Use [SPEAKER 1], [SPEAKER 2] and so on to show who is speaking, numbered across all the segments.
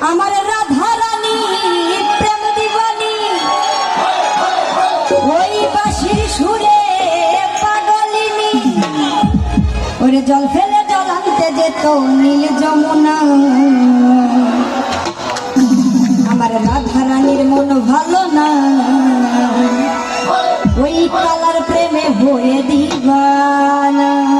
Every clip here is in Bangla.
[SPEAKER 1] আমার রাধা রানী প্রেম দিবানী। ওই বাসির সুরে পাগলিনী। ওরে জল ফেলে জল আনতে যেত নীল যমুনা। আমার রাধা রানীর মন ভালো না। ওই কালার প্রেমে হয়ে দিবানা।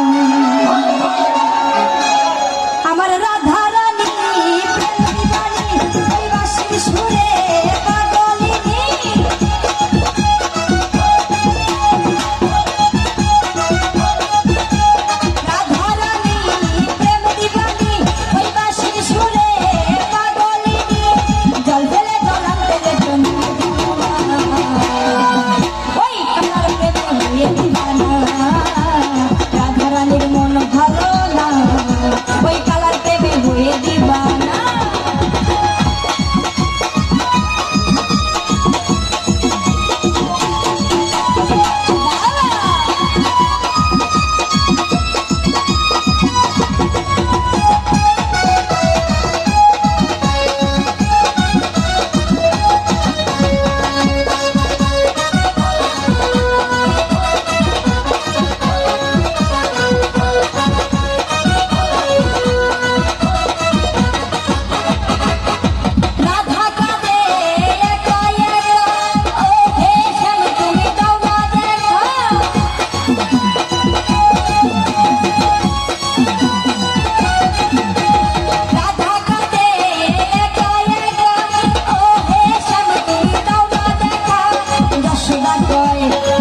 [SPEAKER 1] যায়